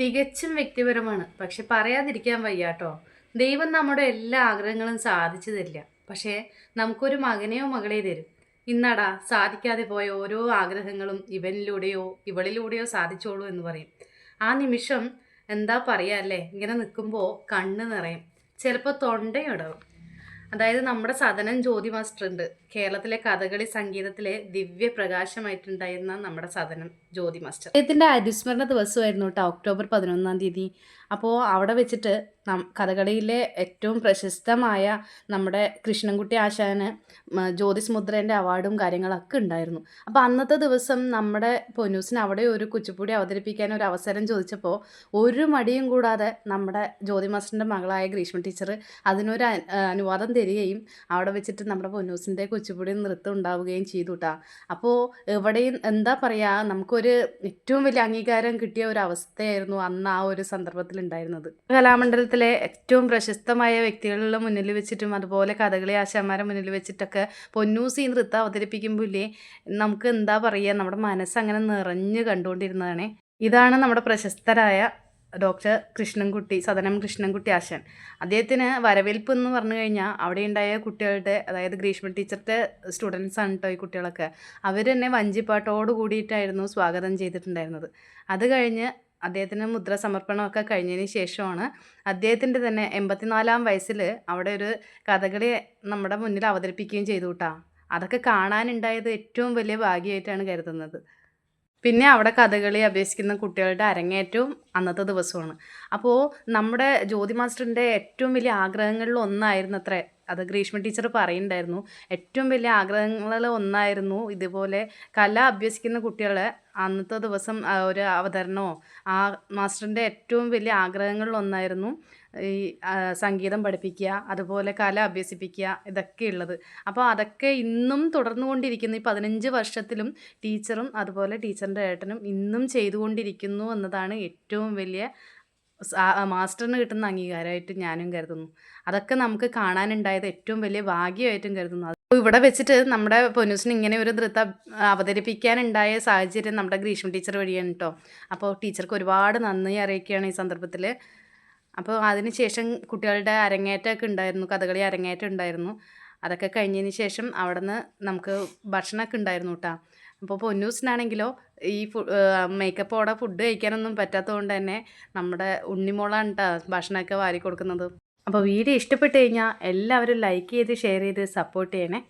തികച്ചും വ്യക്തിപരമാണ്. പക്ഷെ പറയാതിരിക്കാൻ വയ്യാട്ടോ ദൈവം നമ്മുടെ എല്ലാ ആഗ്രഹങ്ങളും സാധിച്ചു തരില്ല പക്ഷേ നമുക്കൊരു മകനെയോ മകളെയോ തരും. ഇന്നടാ സാധിക്കാതെ പോയ ഓരോ ആഗ്രഹങ്ങളും ഇവനിലൂടെയോ ഇവളിലൂടെയോ സാധിച്ചോളൂ എന്ന് പറയും. ആ നിമിഷം എന്താ പറയുക അല്ലേ? ഇങ്ങനെ നിൽക്കുമ്പോൾ കണ്ണ് നിറയും. ചിലപ്പോൾ തൊണ്ടയുണ്ടാവും. അതായത് നമ്മുടെ സദനൻ ജ്യോതി മാസ്റ്റർ ഉണ്ട് കേരളത്തിലെ കഥകളി സംഗീതത്തിലെ ദിവ്യ പ്രകാശമായിട്ടുണ്ടായിരുന്ന നമ്മുടെ സദനം ജ്യോതി മാസ്റ്റർ. അദ്ദേഹത്തിന്റെ അനുസ്മരണ ദിവസമായിരുന്നു കേട്ടോ ഒക്ടോബർ പതിനൊന്നാം തീയതി. അപ്പോൾ അവിടെ വെച്ചിട്ട് കഥകളിയിലെ ഏറ്റവും പ്രശസ്തമായ നമ്മുടെ കൃഷ്ണൻകുട്ടി ആശാന് ജ്യോതിസ് മുദ്രേന്റെ അവാർഡും കാര്യങ്ങളൊക്കെ ഉണ്ടായിരുന്നു. അപ്പോൾ അന്നത്തെ ദിവസം നമ്മുടെ പൊന്നൂസിന് അവിടെ ഒരു കുച്ചിപ്പുടി അവതരിപ്പിക്കാൻ ഒരു അവസരം ചോദിച്ചപ്പോൾ ഒരു മടിയും കൂടാതെ നമ്മുടെ ജ്യോതി മാസ്റ്ററിന്റെ മകളായ ഗ്രീഷ്മ ടീച്ചർ അതിനൊരു അനുവാദം തരികയും അവിടെ വെച്ചിട്ട് നമ്മുടെ പൊന്നൂസിന്റെ കുച്ചിപ്പുടി നൃത്തം ഉണ്ടാവുകയും ചെയ്തു കേട്ടോ അപ്പോൾ എവിടെയും എന്താ പറയുക നമുക്കൊരു ഏറ്റവും വലിയ അംഗീകാരം കിട്ടിയ ഒരു അവസ്ഥയായിരുന്നു അന്ന് ആ ഒരു സന്ദർഭത്തിൽ ഉണ്ടായിരുന്നത്. കലാമണ്ഡലത്തിലെ ഏറ്റവും പ്രശസ്തമായ വ്യക്തികളുടെ മുന്നിൽ വെച്ചിട്ടും അതുപോലെ കഥകളി ആശാന്മാരെ മുന്നിൽ വെച്ചിട്ടൊക്കെ പൊന്നൂസ് ഈ നൃത്തം അവതരിപ്പിക്കുമ്പോൾ ഇല്ലേ നമുക്ക് എന്താ പറയുക നമ്മുടെ മനസ്സ് അങ്ങനെ നിറഞ്ഞു കണ്ടുകൊണ്ടിരുന്നതാണ്. ഇതാണ് നമ്മുടെ പ്രശസ്തരായ ഡോക്ടർ കൃഷ്ണൻകുട്ടി സദനം കൃഷ്ണൻകുട്ടി ആശൻ. അദ്ദേഹത്തിന് വരവേൽപ്പ് എന്ന് പറഞ്ഞു കഴിഞ്ഞാൽ അവിടെ ഉണ്ടായ കുട്ടികളുടെ അതായത് ഗ്രീഷ്മ ടീച്ചറുടെ സ്റ്റുഡൻസ് ആണ് കേട്ടോ ഈ കുട്ടികളൊക്കെ. അവർ തന്നെ വഞ്ചിപ്പാട്ടോട് കൂടിയിട്ടായിരുന്നു സ്വാഗതം ചെയ്തിട്ടുണ്ടായിരുന്നത്. അത് കഴിഞ്ഞ് അദ്ദേഹത്തിന് മുദ്ര സമർപ്പണമൊക്കെ കഴിഞ്ഞതിന് ശേഷമാണ് അദ്ദേഹത്തിന്റെ തന്നെ എൺപത്തിനാലാം വയസ്സിൽ അവിടെ ഒരു കഥകളി നമ്മുടെ മുന്നിൽ അവതരിപ്പിക്കുകയും ചെയ്തു കേട്ടാ അതൊക്കെ കാണാനുണ്ടായത് ഏറ്റവും വലിയ ഭാഗ്യമായിട്ടാണ് കരുതുന്നത്. പിന്നെ അവിടെ കഥകളി അഭ്യസിക്കുന്ന കുട്ടികളുടെ അരങ്ങേറ്റവും അന്നത്തെ ദിവസമാണ്. അപ്പോൾ നമ്മുടെ ജ്യോതി മാസ്റ്ററിന്റെ ഏറ്റവും വലിയ ആഗ്രഹങ്ങളിൽ ഒന്നായിരുന്നു അത്ര അത് ഗ്രീഷ്മ ടീച്ചർ പറയുന്നുണ്ടായിരുന്നു. ഏറ്റവും വലിയ ആഗ്രഹങ്ങളിൽ ഒന്നായിരുന്നു ഇതുപോലെ കല അഭ്യസിക്കുന്ന കുട്ടികളെ അന്നത്തെ ദിവസം ഒരു അവതരണമോ ആ മാസ്റ്ററിന്റെ ഏറ്റവും വലിയ ആഗ്രഹങ്ങളിൽ ഒന്നായിരുന്നു ഈ സംഗീതം പഠിപ്പിക്കുക അതുപോലെ കല അഭ്യസിപ്പിക്കുക ഇതൊക്കെ ഉള്ളത്. അപ്പോൾ അതൊക്കെ ഇന്നും തുടർന്നു തുടർന്നുകൊണ്ടിരിക്കുന്നു. ഈ പതിനഞ്ച് വർഷത്തിലും ടീച്ചറും അതുപോലെ ടീച്ചറിന്റെ ഏട്ടനും ഇന്നും ചെയ്തുകൊണ്ടിരിക്കുന്നു എന്നതാണ് ഏറ്റവും വലിയ മാസ്റ്ററിന് കിട്ടുന്ന അംഗീകാരമായിട്ട് ഞാനും കരുതുന്നു. അതൊക്കെ നമുക്ക് കാണാനുണ്ടായത് ഏറ്റവും വലിയ ഭാഗ്യമായിട്ടും കരുതുന്നു. അപ്പോൾ ഇവിടെ വെച്ചിട്ട് നമ്മുടെ പൊന്നൂസിന് ഇങ്ങനെ ഒരു നൃത്തം അവതരിപ്പിക്കാനുണ്ടായ സാഹചര്യം നമ്മുടെ ഗ്രീഷ്മ ടീച്ചർ വഴിയാണ് കേട്ടോ അപ്പോൾ ടീച്ചർക്ക് ഒരുപാട് നന്ദി അറിയിക്കുകയാണ് ഈ സന്ദർഭത്തിൽ അപ്പോൾ അതിനുശേഷം കുട്ടികളുടെ അരങ്ങേറ്റമൊക്കെ ഉണ്ടായിരുന്നു കഥകളി അരങ്ങേറ്റം ഉണ്ടായിരുന്നു. അതൊക്കെ കഴിഞ്ഞതിന് ശേഷം അവിടെ നിന്ന് നമുക്ക് ഭക്ഷണമൊക്കെ ഉണ്ടായിരുന്നു കേട്ടോ അപ്പോൾ പൊന്നൂസിനാണെങ്കിലോ ഈ മേക്കപ്പോടെ ഫുഡ് കഴിക്കാനൊന്നും പറ്റാത്തതുകൊണ്ട് തന്നെ നമ്മുടെ ഉണ്ണിമോളാണ് കേട്ടോ ഭക്ഷണമൊക്കെ വാരി കൊടുക്കുന്നത്. അപ്പോൾ വീഡിയോ ഇഷ്ടപ്പെട്ട് കഴിഞ്ഞാൽ എല്ലാവരും ലൈക്ക് ചെയ്ത് ഷെയർ ചെയ്ത് സപ്പോർട്ട് ചെയ്യണേ.